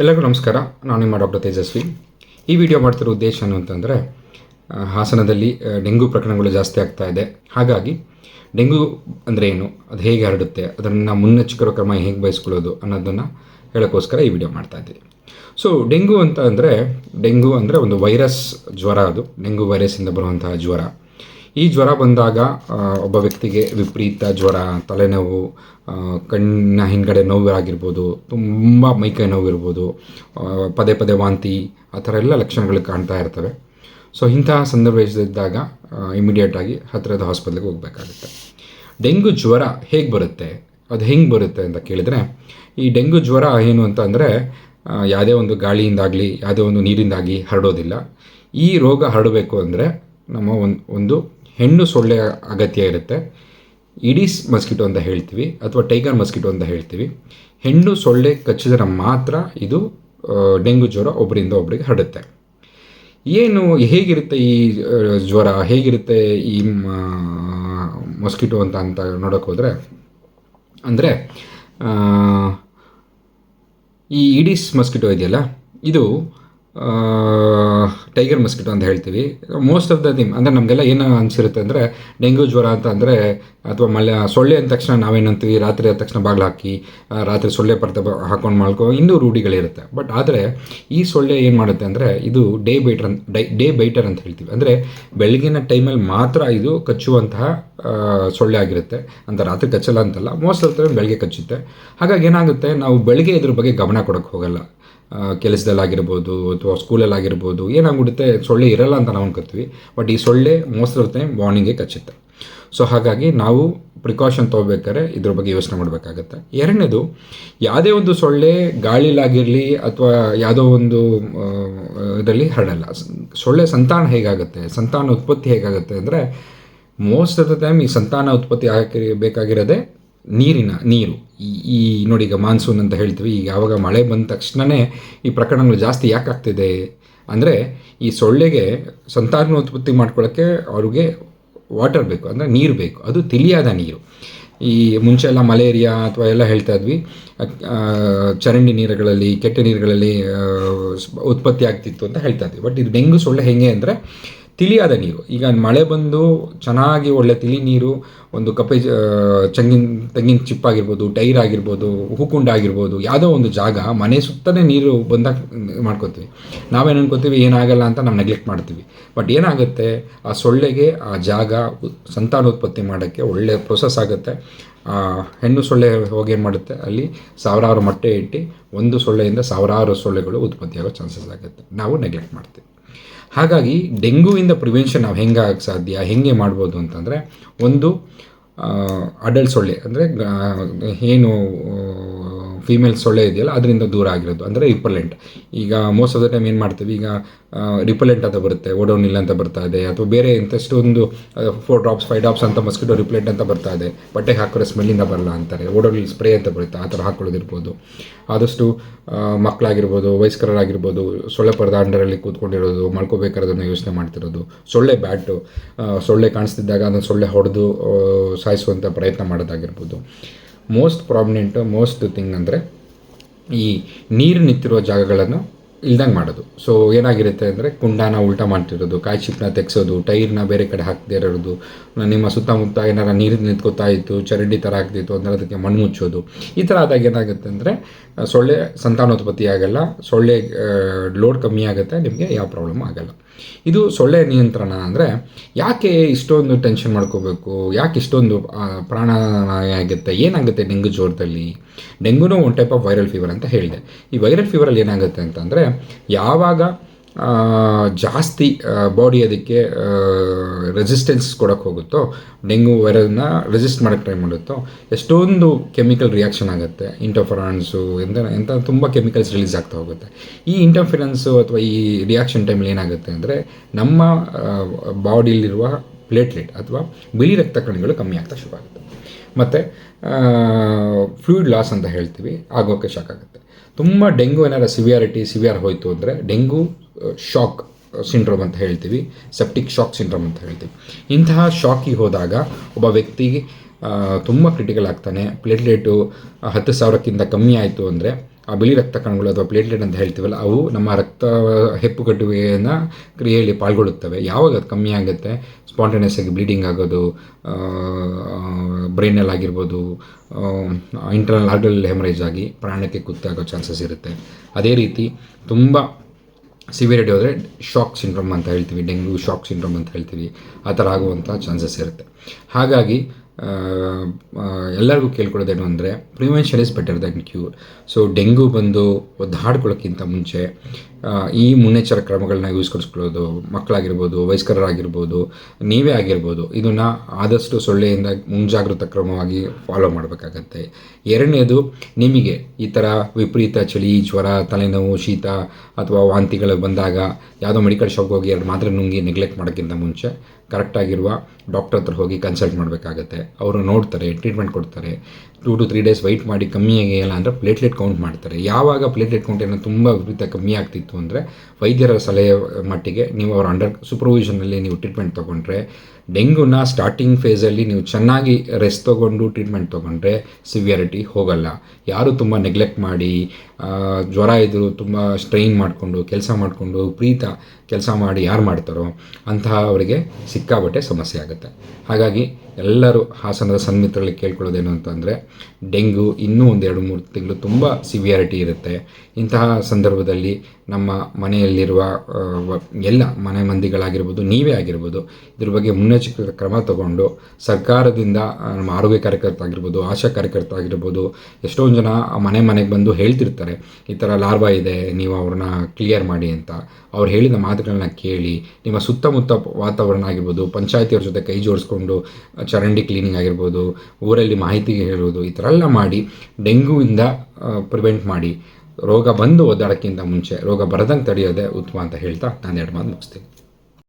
ಎಲ್ಲರಿಗೂ ನಮಸ್ಕಾರ. ನಾನು ನಿಮ್ಮ ಡಾಕ್ಟರ್ ತೇಜಸ್ವಿ. ಈ ವಿಡಿಯೋ ಮಾಡ್ತಿರೋ ಉದ್ದೇಶ ಏನು ಅಂತಂದರೆ ಹಾಸನದಲ್ಲಿ ಡೆಂಗ್ಯೂ ಡೆಂಗು ಪ್ರಕರಣಗಳು ಜಾಸ್ತಿ ಆಗ್ತಾ ಇದೆ. ಹಾಗಾಗಿ, ಡೆಂಗು ಅಂದರೆ ಏನು? ಅದು ಹೇಗೆ ಹರಡುತ್ತೆ? ಅದನ್ನು ಮುನ್ನೆಚ್ಚರಿಕೆ ಕ್ರಮ ಹೇಗೆ ಬಯಸ್ಕೊಳ್ಳೋದು ಅನ್ನೋದನ್ನು ಹೇಳೋಕ್ಕೋಸ್ಕರ ಈ ವಿಡಿಯೋ ಮಾಡ್ತಾ ಇದ್ದೀವಿ ಸೊ ಡೆಂಗು ಅಂತ ಅಂದರೆ, ಡೆಂಗು ಅಂದರೆ ಒಂದು ವೈರಸ್ ಜ್ವರ ಅದು. ಡೆಂಗು ವೈರಸ್ಸಿಂದ ಬರುವಂತಹ ಜ್ವರ. ಈ ಜ್ವರ ಬಂದಾಗ ಒಬ್ಬ ವ್ಯಕ್ತಿಗೆ ವಿಪರೀತ ಜ್ವರ, ತಲೆನೋವು ಕಣ್ಣಿನ ಹಿಂದ್ಗಡೆ ನೋವು ಆಗಿರ್ಬೋದು ತುಂಬ ಮೈಕೈ ನೋವು ಇರ್ಬೋದು ಪದೇ ಪದೇ ವಾಂತಿ, ಆ ಥರ ಎಲ್ಲ ಲಕ್ಷಣಗಳು ಕಾಣ್ತಾ ಇರ್ತವೆ. ಸೊ ಇಂತಹ ಸಂದರ್ಭದಿದ್ದಾಗ ಇಮಿಡಿಯೇಟಾಗಿ ಹತ್ತಿರದ ಹಾಸ್ಪಿಟ್ಲಿಗೆ ಹೋಗಬೇಕಾಗುತ್ತೆ. ಡೆಂಗು ಜ್ವರ ಹೇಗೆ ಬರುತ್ತೆ? ಅದು ಹೆಂಗೆ ಬರುತ್ತೆ ಅಂತ ಕೇಳಿದರೆ, ಈ ಡೆಂಗು ಜ್ವರ ಏನು ಅಂತ ಅಂದರೆ ಯಾವುದೇ ಒಂದು ಗಾಳಿಯಿಂದಾಗಲಿ, ಯಾವುದೇ ಒಂದು ನೀರಿಂದಾಗಿ ಹರಡೋದಿಲ್ಲ. ಈ ರೋಗ ಹರಡಬೇಕು ಅಂದರೆ, ನಮ್ಮ ಒಂದು ಒಂದು ಹೆಣ್ಣು ಸೊಳ್ಳೆ ಅಗತ್ಯ ಇರುತ್ತೆ. ಇಡೀಸ್ ಮಸ್ಕಿಟೋ ಅಂತ ಹೇಳ್ತೀವಿ ಅಥವಾ ಟೈಗರ್ ಮಸ್ಕಿಟೋ ಅಂತ ಹೇಳ್ತೀವಿ. ಹೆಣ್ಣು ಸೊಳ್ಳೆ ಕಚ್ಚಿದರೆ ಮಾತ್ರ ಇದು ಡೆಂಗು ಜ್ವರ ಒಬ್ಬರಿಂದ ಒಬ್ಬರಿಗೆ ಹರಡುತ್ತೆ. ಏನು, ಹೇಗಿರುತ್ತೆ ಈ ಜ್ವರ? ಹೇಗಿರುತ್ತೆ ಈ ಮೊಸ್ಕಿಟೋ ಅಂತ ಅಂತ ನೋಡೋಕೆ ಹೋದರೆ, ಅಂದರೆ ಈ ಇಡೀಸ್ ಮಸ್ಕಿಟೋ ಇದೆಯಲ್ಲ, ಇದು ಟೈಗರ್ ಮಸ್ಕಿಟೋ ಅಂತ ಹೇಳ್ತೀವಿ. ಮೋಸ್ಟ್ ಆಫ್ ದ ಥಿಮ್ ಅಂದರೆ ನಮಗೆಲ್ಲ ಏನು ಅನಿಸಿರುತ್ತೆ ಅಂದರೆ ಡೆಂಗ್ಯೂ ಜ್ವರ ಅಂತ ಅಂದರೆ ಅಥವಾ ಮಳೆ, ಸೊಳ್ಳೆ ಅಂದ ತಕ್ಷಣ ನಾವೇನಂತೀವಿ? ರಾತ್ರಿ ಆದ ತಕ್ಷಣ ಬಾಗಿಲು ಹಾಕಿ ರಾತ್ರಿ ಸೊಳ್ಳೆ ಪರ್ತ ಹಾಕೊಂಡು ಮಾಡ್ಕೊ, ಇನ್ನೂ ರೂಢಿಗಳಿರುತ್ತೆ. ಬಟ್ ಆದರೆ ಈ ಸೊಳ್ಳೆ ಏನು ಮಾಡುತ್ತೆ ಅಂದರೆ ಇದು ಡೇ ಬೈಟರ್ ಅಂತ ಡೈ, ಡೇ ಬೈಟರ್ ಅಂತ ಹೇಳ್ತೀವಿ. ಅಂದರೆ ಬೆಳಗಿನ ಟೈಮಲ್ಲಿ ಮಾತ್ರ ಇದು ಕಚ್ಚುವಂತಹ ಸೊಳ್ಳೆ ಆಗಿರುತ್ತೆ. ಅಂತ ರಾತ್ರಿ ಕಚ್ಚಲ್ಲ ಅಂತಲ್ಲ ಮೋಸ್ಟ್ ಆಫ್ ಟೈಮ್ ಬೆಳಗ್ಗೆ ಕಚ್ಚುತ್ತೆ. ಹಾಗಾಗಿ ಏನಾಗುತ್ತೆ, ನಾವು ಬೆಳಗ್ಗೆ ಇದ್ರ ಬಗ್ಗೆ ಗಮನ ಕೊಡೋಕ್ಕೆ ಹೋಗಲ್ಲ. ಕೆಲಸದಲ್ಲಾಗಿರ್ಬೋದು ಅಥವಾ ಸ್ಕೂಲಲ್ಲಾಗಿರ್ಬೋದು ಏನಾಗ್ಬಿಡುತ್ತೆ ಸೊಳ್ಳೆ ಇರಲ್ಲ ಅಂತ ನಾವು ಅನ್ಕೋತೀವಿ. ಬಟ್ ಈ ಸೊಳ್ಳೆ ಮೋಸ್ಟ್ ಆಫ್ ಟೈಮ್ ಮಾರ್ನಿಂಗೇ ಕಚ್ಚುತ್ತೆ. ಸೊ ಹಾಗಾಗಿ ನಾವು ಪ್ರಿಕಾಷನ್ ತೊಗೋಬೇಕಾದ್ರೆ ಇದ್ರ ಬಗ್ಗೆ ಯೋಚನೆ ಮಾಡಬೇಕಾಗತ್ತೆ. ಎರಡನೇದು, ಯಾವುದೇ ಒಂದು ಸೊಳ್ಳೆ ಗಾಳಿಲಾಗಿರಲಿ ಅಥವಾ ಯಾವುದೋ ಒಂದು ಇದರಲ್ಲಿ ಹರಡಲ್ಲ. ಸೊಳ್ಳೆ ಸಂತಾನ ಹೇಗಾಗುತ್ತೆ? ಸಂತಾನ ಉತ್ಪತ್ತಿ ಹೇಗಾಗುತ್ತೆ ಅಂದರೆ ಮೋಸ್ಟ್ ಆಫ್ ದ ಟೈಮ್ ಈ ಸಂತಾನ ಉತ್ಪತ್ತಿ ಆಗಕ್ಕೆ ಬೇಕಾಗಿರೋದೇ ನೀರಿನ, ನೀರು. ಈ ನೋಡಿ ಈಗ ಮಾನ್ಸೂನ್ ಅಂತ ಹೇಳ್ತೀವಿ, ಈಗ ಯಾವಾಗ ಮಳೆ ಬಂದ ತಕ್ಷಣವೇ ಈ ಪ್ರಕರಣಗಳು ಜಾಸ್ತಿ ಯಾಕೆ ಆಗ್ತಿದೆ ಅಂದರೆ ಈ ಸೊಳ್ಳೆಗೆ ಸಂತಾನೋತ್ಪತ್ತಿ ಮಾಡ್ಕೊಳ್ಳೋಕ್ಕೆ ಅವ್ರಿಗೆ ವಾಟರ್ ಬೇಕು, ಅಂದರೆ ನೀರು ಬೇಕು. ಅದು ತಿಳಿಯಾದ ನೀರು. ಈ ಮುಂಚೆ ಎಲ್ಲ ಮಲೇರಿಯಾ ಅಥವಾ ಎಲ್ಲ ಹೇಳ್ತಾ ಇದ್ವಿ. ಚರಂಡಿ ನೀರುಗಳಲ್ಲಿ, ಕೆಟ್ಟ ನೀರುಗಳಲ್ಲಿ ಉತ್ಪತ್ತಿ ಆಗ್ತಿತ್ತು ಅಂತ ಹೇಳ್ತಾ ಇದ್ವಿ. ಬಟ್ ಇದು ಡೆಂಗು ಸೊಳ್ಳೆ ಹೆಂಗೆ ಅಂದರೆ ತಿಳಿಯಾದ ನೀರು. ಈಗ ಮಳೆ ಬಂದು ಚೆನ್ನಾಗಿ ಒಳ್ಳೆ ತಿಳಿ ನೀರು, ಒಂದು ಕಪ್ಪೆ ತೆಂಗಿನ ಚಿಪ್ ಆಗಿರ್ಬೋದು, ಟೈರ್ ಆಗಿರ್ಬೋದು ಹೂಕುಂಡ ಆಗಿರ್ಬೋದು, ಯಾವುದೋ ಒಂದು ಜಾಗ ಮನೆ ಸುತ್ತಲೇ ನೀರು ಬಂದಾಗ ಮಾಡ್ಕೋತೀವಿ. ನಾವೇನು ಅನ್ಕೋತೀವಿ, ಏನಾಗಲ್ಲ ಅಂತ ನಾವು ನೆಗ್ಲೆಕ್ಟ್ ಮಾಡ್ತೀವಿ. ಬಟ್ ಏನಾಗುತ್ತೆ, ಆ ಸೊಳ್ಳೆಗೆ ಆ ಜಾಗ ಸಂತಾನೋತ್ಪತ್ತಿ ಮಾಡೋಕ್ಕೆ ಒಳ್ಳೆ ಪ್ರೊಸೆಸ್ ಆಗುತ್ತೆ. ಆ ಹೆಣ್ಣು ಸೊಳ್ಳೆ ಹೋಗಿ ಏನು ಮಾಡುತ್ತೆ, ಅಲ್ಲಿ ಸಾವಿರಾರು ಮೊಟ್ಟೆ ಇಟ್ಟು ಒಂದು ಸೊಳ್ಳೆಯಿಂದ ಸಾವಿರಾರು ಸೊಳ್ಳೆಗಳು ಉತ್ಪತ್ತಿಯಾಗೋ ಚಾನ್ಸಸ್ ಆಗುತ್ತೆ. ನಾವು ನೆಗ್ಲೆಕ್ಟ್ ಮಾಡ್ತೀವಿ. ಹಾಗಾಗಿ ಡೆಂಗುವಿಂದ ಪ್ರಿವೆನ್ಷನ್ ನಾವು ಹೆಂಗೆ ಆಗಕ್ಕೆ ಸಾಧ್ಯ, ಹೆಂಗೆ ಮಾಡ್ಬೋದು ಅಂತಂದರೆ, ಒಂದು ಅಡಲ್ಟ್ ಸೊಳ್ಳೆ, ಅಂದರೆ ಏನು ಫೀಮೇಲ್ ಸೊಳ್ಳೆ ಇದೆಯಲ್ಲ, ಅದರಿಂದ ದೂರ ಆಗಿರೋದು. ಅಂದರೆ ರಿಪಲೆಂಟ್ ಈಗ ಮೋಸ್ಟ್ ಆಫ್ ದ ಟೈಮ್ ಏನು ಮಾಡ್ತೀವಿ, ಈಗ ರಿಪಲೆಂಟ್ ಅಂತ ಬರುತ್ತೆ ಓಡೋನಿಲ್ ಅಂತ ಬರ್ತಾ ಇದೆ, ಅಥವಾ ಬೇರೆ ಇಂಥಷ್ಟೊಂದು ಫೋರ್ ಡ್ರಾಪ್ಸ್ ಫೈವ್ ಡ್ರಾಪ್ಸ್ ಅಂತ ಮಸ್ಕಿಟೋ ರಿಪ್ಲೆಂಟ್ ಅಂತ ಬರ್ತಾ ಇದೆ. ಬಟ್ಟೆಗೆ ಹಾಕೋರೆ ಸ್ಮೆಲ್ಲಿಂದ ಬರಲ್ಲ ಅಂತಾರೆ. ಓಡೋನಿಲ್ ಸ್ಪ್ರೇ ಅಂತ ಬರುತ್ತೆ, ಆ ಥರ ಹಾಕೊಳ್ಳೋದಿರ್ಬೋದು. ಆದಷ್ಟು ಮಕ್ಕಳಾಗಿರ್ಬೋದು ವಯಸ್ಕರಾಗಿರ್ಬೋದು ಸೊಳ್ಳೆ ಪರದ ಅಂಡರಲ್ಲಿ ಕೂತ್ಕೊಂಡಿರೋದು ಮಲ್ಕೋಬೇಕಾರೋದನ್ನ ಯೋಚನೆ ಮಾಡ್ತಿರೋದು. ಸೊಳ್ಳೆ ಬ್ಯಾಟು ಸೊಳ್ಳೆ ಕಾಣಿಸ್ತಿದ್ದಾಗ ಅದನ್ನು ಸೊಳ್ಳೆ ಹೊಡೆದು ಸಾಯಿಸುವಂಥ ಪ್ರಯತ್ನ ಮಾಡೋದಾಗಿರ್ಬೋದು. ಮೋಸ್ಟ್ ಪ್ರಾಮಿನೆಂಟು ಮೋಸ್ಟ್ ಥಿಂಗ್ ಅಂದರೆ ಈ ನೀರು ನಿಂತಿರುವ ಜಾಗಗಳನ್ನು ಇಲ್ದಂಗೆ ಮಾಡೋದು. ಸೊ ಏನಾಗಿರುತ್ತೆ ಅಂದರೆ ಕುಂಡಾನ ಉಲ್ಟಾ ಮಾಡ್ತಿರೋದು, ಕಾಯಿ ಚಿಪ್ಪನ್ನ ತೆಗ್ಸೋದು, ಟೈರ್ನ ಬೇರೆ ಕಡೆ ಹಾಕದೇ ಇರೋದು, ನಿಮ್ಮ ಸುತ್ತಮುತ್ತ ಏನಾರ ನೀರು ನಿಂತ್ಕೋತಾ ಇತ್ತು ಚರಂಡಿ ಥರ ಆಗ್ತಿತ್ತು ಅಂದರೆ ಅದಕ್ಕೆ ಮಣ್ಣು ಮುಚ್ಚೋದು. ಈ ಥರ ಆದಾಗ ಏನಾಗುತ್ತೆ ಅಂದರೆ ಸೊಳ್ಳೆ ಸಂತಾನೋತ್ಪತ್ತಿ ಆಗಲ್ಲ, ಸೊಳ್ಳೆ ಲೋಡ್ ಕಮ್ಮಿ ಆಗುತ್ತೆ, ನಿಮಗೆ ಯಾವ ಪ್ರಾಬ್ಲಮ್ ಆಗಲ್ಲ. ಇದು ಸೊಳ್ಳೆ ನಿಯಂತ್ರಣ ಅಂದರೆ ಯಾಕೆ ಇಷ್ಟೊಂದು ಟೆನ್ಷನ್ ಮಾಡ್ಕೋಬೇಕು, ಯಾಕೆ ಇಷ್ಟೊಂದು ಪ್ರಾಣ ಆಗುತ್ತೆ, ಏನಾಗುತ್ತೆ ಡೆಂಗು ಜ್ವರದಲ್ಲಿ ಡೆಂಗುನೂ ಒಂದು ಟೈಪ್ ಆಫ್ ವೈರಲ್ ಫೀವರ್ ಅಂತ ಹೇಳಿದೆ. ಈ ವೈರಲ್ ಫೀವರಲ್ಲಿ ಏನಾಗುತ್ತೆ ಅಂತಂದರೆ ಯಾವಾಗ ಜಾಸ್ತಿ ಬಾಡಿ ಅದಕ್ಕೆ ರೆಸಿಸ್ಟೆನ್ಸ್ ಕೊಡೋಕ್ಕೆ ಹೋಗುತ್ತೋ, ಡೆಂಗು ವೈರಲ್ನ ರೆಸಿಸ್ಟ್ ಮಾಡೋಕ್ಕೆ ಟ್ರೈ ಮಾಡುತ್ತೋ, ಎಷ್ಟೊಂದು ಕೆಮಿಕಲ್ ರಿಯಾಕ್ಷನ್ ಆಗುತ್ತೆ. ಇಂಟರ್ಫರಾನ್ಸು ಎಂತ ಎಂಥ ತುಂಬ ಕೆಮಿಕಲ್ಸ್ ರಿಲೀಸ್ ಆಗ್ತಾ ಹೋಗುತ್ತೆ. ಈ ಇಂಟರ್ಫಿರೆನ್ಸು ಅಥವಾ ಈ ರಿಯಾಕ್ಷನ್ ಟೈಮಲ್ಲಿ ಏನಾಗುತ್ತೆ ಅಂದರೆ, ನಮ್ಮ ಬಾಡಿಲಿರುವ ಪ್ಲೇಟ್ಲೆಟ್ ಅಥವಾ ಬಿಳಿ ರಕ್ತ ಕಣಗಳು ಕಮ್ಮಿ ಆಗ್ತಾ ಶುರು ಆಗುತ್ತೆ. ಮತ್ತು ಫ್ಲೂಯಿಡ್ ಲಾಸ್ ಅಂತ ಹೇಳ್ತೀವಿ ಆಗೋಕ್ಕೆ ಶಾಕ್ ಆಗುತ್ತೆ. ತುಂಬ ಡೆಂಗು ಏನಾರ ಸಿವಿಯಾರಿಟಿ ಸಿವಿಯರ್ ಹೋಯಿತು ಅಂದರೆ ಡೆಂಗು ಶಾಕ್ ಸಿಂಡ್ರೋಮ್ ಅಂತ ಹೇಳ್ತೀವಿ ಸೆಪ್ಟಿಕ್ ಶಾಕ್ ಸಿಂಡ್ರೋಮ್ ಅಂತ ಹೇಳ್ತೀವಿ. ಇಂತಹ ಶಾಕಿಗೆ ಹೋದಾಗ ಒಬ್ಬ ವ್ಯಕ್ತಿಗೆ ತುಂಬ ಕ್ರಿಟಿಕಲ್ ಆಗ್ತಾನೆ. ಪ್ಲೇಟ್ಲೆಟು ಹತ್ತು ಸಾವಿರಕ್ಕಿಂತ ಕಮ್ಮಿ ಆಯಿತು ಅಂದರೆ ಆ ಬಿಳಿ ರಕ್ತ ಕಣಗಳು ಅಥವಾ ಪ್ಲೇಟ್ಲೆಟ್ ಅಂತ ಹೇಳ್ತೀವಲ್ಲ, ಅವು ನಮ್ಮ ರಕ್ತ ಹೆಪ್ಪುಗಟ್ಟುವಿಕೆಯನ್ನು ಕ್ರಿಯೆಯಲ್ಲಿ ಪಾಲ್ಗೊಳ್ಳುತ್ತವೆ. ಯಾವಾಗ ಅದು ಕಮ್ಮಿ ಆಗುತ್ತೆ? ಸ್ಪಾಂಟೇನಿಯಸ್ ಆಗಿ ಬ್ಲೀಡಿಂಗ್ ಆಗೋದು ಬ್ರೈನಲ್ಲಿ ಆಗಿರ್ಬೋದು ಇಂಟರ್ನಲ್ ಆರ್ಗಲ್ ಹೆಮರೇಜ್ ಆಗಿ ಪ್ರಾಣಕ್ಕೆ ಕುತ್ತಾಗೋ ಚಾನ್ಸಸ್ ಇರುತ್ತೆ. ಅದೇ ರೀತಿ ತುಂಬ ಸಿವಿಯರಿಟಿ ಹೋದರೆ ಶಾಕ್ ಸಿಂಡ್ರೋಮ್ ಅಂತ ಹೇಳ್ತೀವಿ ಡೆಂಗ್ಯೂ ಶಾಕ್ ಸಿಂಡ್ರೋಮ್ ಅಂತ ಹೇಳ್ತೀವಿ, ಆ ಥರ ಆಗುವಂಥ ಚಾನ್ಸಸ್ ಇರುತ್ತೆ. ಹಾಗಾಗಿ ಎಲ್ಲರಿಗೂ ಕೇಳ್ಕೊಳ್ಳೋದೇನು ಅಂದರೆ prevention is better than cure so dengue ಬಂದು ಒದ್ದಾಡ್ಕೊಳ್ಳೋಕ್ಕಿಂತ ಮುಂಚೆ ಈ ಮುನ್ನೆಚ್ಚರ ಕ್ರಮಗಳನ್ನ ಯೂಸ್ ಕರ್ಸ್ಕೊಳ್ಳೋದು ಮಕ್ಕಳಾಗಿರ್ಬೋದು ವಯಸ್ಕರಾಗಿರ್ಬೋದು ನೀವೇ ಆಗಿರ್ಬೋದು, ಇದನ್ನು ಆದಷ್ಟು ಸೊಳ್ಳೆಯಿಂದ ಮುಂಜಾಗೃತ ಕ್ರಮವಾಗಿ ಫಾಲೋ ಮಾಡಬೇಕಾಗತ್ತೆ. ಎರಡನೇದು, ನಿಮಗೆ ಈ ಥರ ವಿಪರೀತ ಚಳಿ, ಜ್ವರ, ತಲೆನೋವು, ಶೀತ ಅಥವಾ ವಾಂತಿಗಳು ಬಂದಾಗ ಯಾವುದೋ ಮೆಡಿಕಲ್ ಶಾಪ್ಗೆ ಹೋಗಿ ಎರಡು ಮಾತ್ರ ನುಂಗಿ ನೆಗ್ಲೆಕ್ಟ್ ಮಾಡೋಕ್ಕಿಂತ ಮುಂಚೆ ಕರೆಕ್ಟಾಗಿರುವ ಡಾಕ್ಟರ್ ಹತ್ರ ಹೋಗಿ ಕನ್ಸಲ್ಟ್ ಮಾಡಬೇಕಾಗತ್ತೆ. ಅವರು ನೋಡ್ತಾರೆ ಟ್ರೀಟ್ಮೆಂಟ್ ಕೊಡ್ತಾರೆ. Two to three days wait ಮಾಡಿ ಕಮ್ಮಿ ಆಗಿಲ್ಲ ಅಂದರೆ ಪ್ಲೇಟ್ಲೆಟ್ ಕೌಂಟ್ ಮಾಡ್ತಾರೆ. ಯಾವಾಗ ಪ್ಲೇಟ್ಲೆಟ್ ಕೌಂಟ್ ಏನೋ ತುಂಬ ವಿಪರೀತ ಕಮ್ಮಿ ಆಗ್ತಿತ್ತು ಅಂದರೆ ವೈದ್ಯರ ಸಲಹೆ ಮಟ್ಟಿಗೆ ನೀವು ಅವ್ರ ಅಂಡರ್ ಸೂಪರ್ವಿಷನಲ್ಲಿ ನೀವು ಟ್ರೀಟ್ಮೆಂಟ್ ತೊಗೊಂಡ್ರೆ ಡೆಂಗ್ಯೂನ ಸ್ಟಾರ್ಟಿಂಗ್ ಫೇಸಲ್ಲಿ ನೀವು ಚೆನ್ನಾಗಿ ರೆಸ್ಟ್ ತೊಗೊಂಡು ಟ್ರೀಟ್ಮೆಂಟ್ ತೊಗೊಂಡ್ರೆ ಸಿವಿಯರಿಟಿ ಹೋಗಲ್ಲ. ಯಾರು ತುಂಬ ನೆಗ್ಲೆಕ್ಟ್ ಮಾಡಿ ಜ್ವರ ಇದ್ದರೂ ತುಂಬ ಸ್ಟ್ರೈನ್ ಮಾಡಿಕೊಂಡು, ಕೆಲಸ ಮಾಡಿಕೊಂಡು, ಪ್ರೀತ ಕೆಲಸ ಮಾಡಿ ಯಾರು ಮಾಡ್ತಾರೋ ಅಂತಹ ಅವರಿಗೆ ಸಿಕ್ಕಾಬಟ್ಟೆ ಸಮಸ್ಯೆ ಆಗುತ್ತೆ. ಹಾಗಾಗಿ ಎಲ್ಲರೂ ಹಾಸನದ ಸನ್ಮಿತ್ರರಲ್ಲಿ ಕೇಳ್ಕೊಳ್ಳೋದೇನು ಅಂತಂದರೆ ಡೆಂಗ್ಯೂ ಇನ್ನೂ ಒಂದು ಎರಡು ಮೂರು ತಿಂಗಳು ತುಂಬ ಸಿವಿಯಾರಿಟಿ ಇರುತ್ತೆ. ಇಂತಹ ಸಂದರ್ಭದಲ್ಲಿ ನಮ್ಮ ಮನೆಯಲ್ಲಿರುವ ಎಲ್ಲ ಮನೆ ಮಂದಿಗಳಾಗಿರ್ಬೋದು, ನೀವೇ ಆಗಿರ್ಬೋದು, ಇದ್ರ ಬಗ್ಗೆ ಮುನ್ನೆಚ್ಚರಿಕೆ ಕ್ರಮ ತಗೊಂಡು ಸರ್ಕಾರದಿಂದ ನಮ್ಮ ಆರೋಗ್ಯ ಕಾರ್ಯಕರ್ತ ಆಗಿರ್ಬೋದು ಆಶಾ ಕಾರ್ಯಕರ್ತ ಆಗಿರ್ಬೋದು ಎಷ್ಟೊಂದು ಜನ ಮನೆ ಮನೆಗೆ ಬಂದು ಹೇಳ್ತಿರ್ತಾರೆ, ಈ ಥರ ಲಾರ್ವಾ ಇದೆ, ನೀವು ಅವ್ರನ್ನ ಕ್ಲಿಯರ್ ಮಾಡಿ ಅಂತ. ಅವ್ರು ಹೇಳಿದ ಮಾತುಗಳನ್ನ ಕೇಳಿ, ನಿಮ್ಮ ಸುತ್ತಮುತ್ತ ವಾತಾವರಣ ಆಗಿರ್ಬೋದು, ಪಂಚಾಯತಿಯವ್ರ ಜೊತೆ ಕೈ ಜೋಡಿಸ್ಕೊಂಡು ಚರಂಡಿ ಕ್ಲೀನಿಂಗ್ ಆಗಿರ್ಬೋದು, ಊರಲ್ಲಿ ಮಾಹಿತಿ ಹೇಳೋದು, ಈ ಥರ ಎಲ್ಲ ಮಾಡಿ ಡೆಂಗ್ಯೂಯಿಂದ ಪ್ರಿವೆಂಟ್ ಮಾಡಿ, ರೋಗ ಬಂದು ಒದ್ದಾಡೋಕ್ಕಿಂತ ಮುಂಚೆ, ರೋಗ ಬರದಂಗೆ ತಡೆಯೋದೇ ಉತ್ತಮ ಅಂತ ಹೇಳ್ತಾ ನಾನು ಎರಡು ಮಾತು ಮುಗಿಸ್ತೀನಿ.